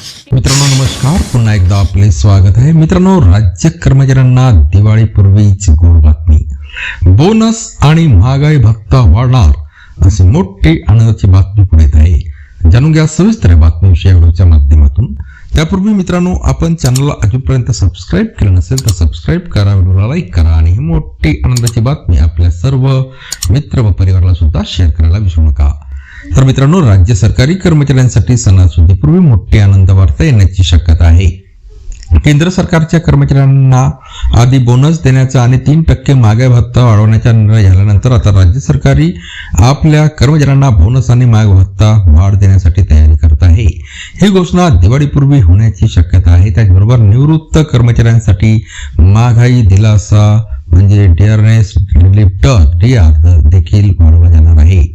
मित्रांनो नमस्कार. पुन्हा एकदा आपले स्वागत आहे. मित्रांनो राज्य कर्मचाऱ्यांना दिवाळीपूर्वीच गोड बातमी. बोनस आणि महागाई भत्ता वाढणार अशी मोठी आनंदाची बातमी पुढे येत आहे. जाणून घ्या सविस्तर बातमीविषयी व्हिडिओच्या माध्यमातून. त्यापूर्वी मित्रांनो आपण चॅनलला अजूनपर्यंत सबस्क्राईब केलं नसेल तर सबस्क्राईब करा व्हिडिओला लाईक करा आणि ही मोठी आनंदाची बातमी आपल्या सर्व मित्र व परिवाराला सुद्धा शेअर करायला विसरू नका. तर मित्रांनो राज्य सरकारी कर्मचाऱ्यांसाठी सणासुदीपूर्वी मोठी आनंद वार्ता येण्याची शक्यता आहे. केंद्र सरकारच्या कर्मचाऱ्यांना आधी बोनस देण्याचा आणि तीन टक्के मागे भत्ता वाढवण्याचा निर्णय झाल्यानंतर आता राज्य सरकारी आपल्या कर्मचाऱ्यांना बोनस आणि मागे भत्ता वाढ देण्यासाठी तयारी करत आहे. ही घोषणा दिवाळीपूर्वी होण्याची शक्यता आहे. त्याचबरोबर निवृत्त कर्मचाऱ्यांसाठी महागाई दिलासा म्हणजे डिअरनेस लिफ्टर डीआर देखील वाढवला जाणार आहे.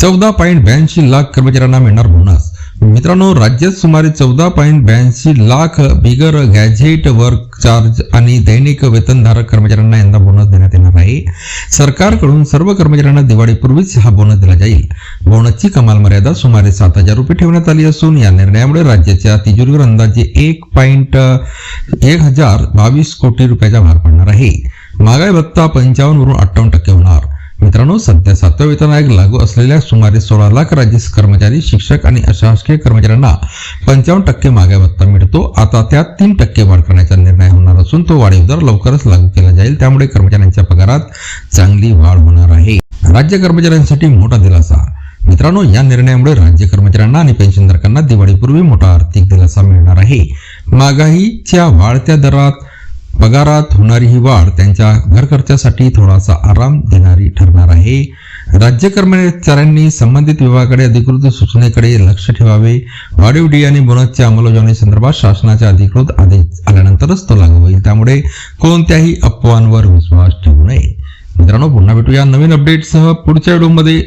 चौदा पॉईंट ब्याऐंशी लाख कर्मचाऱ्यांना मिळणार बोनस मित्रांनो राज्यात सुमारे चौदा पॉईंट ब्याऐंशी लाख बिगर गॅझेट वर्क चार्ज आणि दैनिक वेतनधारक कर्मचाऱ्यांना यंदा बोनस देण्यात येणार आहे. सरकारकडून सर्व कर्मचाऱ्यांना दिवाळीपूर्वीच हा बोनस दिला जाईल. बोनसची कमाल मर्यादा सुमारे सात हजार रुपये ठेवण्यात आली असून या निर्णयामुळे राज्याच्या तिजोरीवर अंदाजे एक पॉईंट एक हजार बावीस कोटी रुपयाचा भार पडणार आहे. महागाई भत्ता पंचावन्नवरून अठ्ठावन्न टक्के होणार. मित्रांनो सध्या सातव्या वेतन आयोग लागू असलेल्या सुमारे सोळा लाख राज्य कर्मचारी शिक्षक आणि अशासकीय कर्मचाऱ्यांना पंचावन्न टक्के मागे भत्ता मिळतो. आता त्यात तीन टक्के वाढ करण्याचा निर्णय होणार असून तो वाढीव दर लवकरच लागू केला जाईल. त्यामुळे कर्मचाऱ्यांच्या पगारात चांगली वाढ होणार आहे. राज्य कर्मचाऱ्यांसाठी मोठा दिलासा. मित्रांनो या निर्णयामुळे राज्य कर्मचाऱ्यांना आणि पेन्शनधारकांना दिवाळीपूर्वी मोठा आर्थिक दिलासा मिळणार आहे. महागाईच्या वाढत्या दरात पगारात होणारी ही वाढ त्यांच्या घरखर्चासाठी थोडासा आराम देणारी ठरणार आहे. राज्य कर्मचाऱ्यांनी संबंधित विभागाकडे अधिकृत सूचनेकडे लक्ष ठेवावे. वाढीव डी आणि बोनसच्या अंमलबजावणी संदर्भात शासनाच्या अधिकृत आदेश आल्यानंतरच तो लागू होईल. त्यामुळे कोणत्याही अफवांवर विश्वास ठेवू नये. मित्रांनो पुन्हा भेटूया नवीन अपडेटसह पुढच्या व्हिडिओमध्ये